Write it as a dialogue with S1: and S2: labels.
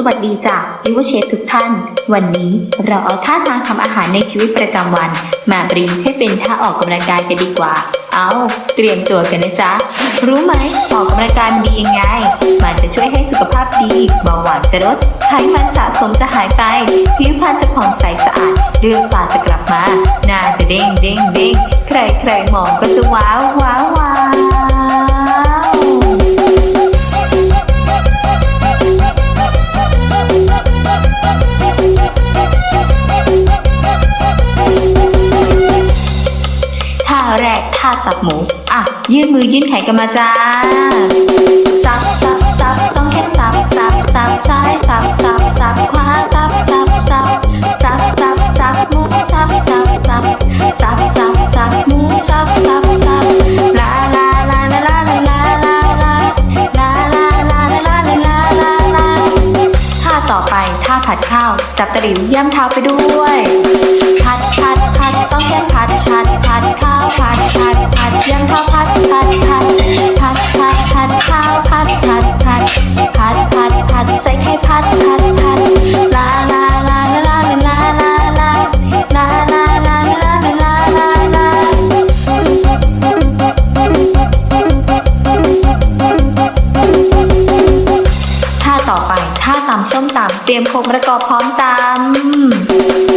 S1: สวัสดีจ้ะลิเวอร์เชฟทุกท่าน วันนี้เราเอาท่าทางทำอาหารในชีวิตประจำวัน มาบรีฟให้เป็นท่าออกกำลังกายกันดีกว่า เอาเตรียมตัวกันนะจ๊ะ รู้ไหมออกกำลังกายมันดียังไง มันจะช่วยให้สุขภาพดีเบาหวานจะลดไขมันสะสมจะหายไปผิวพรรณจะผ่องใสสะอาดเดือนฝ่าจะกลับมาหน้าจะเด้งเด้งเด้งใครใครมองก็จะว้าวว้าว แรกท่าสับหมู อะ ยื่นมือยื่นแขนกันมาจ้า สับสับสับต้องแค่สับสับสับซ้ายสับสับสับขวาสับสับสับสับสับสับหมูสับสับสับสับสับสับหมูสับสับสับ ผัดข้าว จับตะหลิวย่ำเท้าไปด้วย ผัดผัดผัดต้องแค่ผัดผัดผัดข้าวผัดผัดผัด ไป ถ้าตำส้มตำเตรียมโครงประกอบพร้อมตำ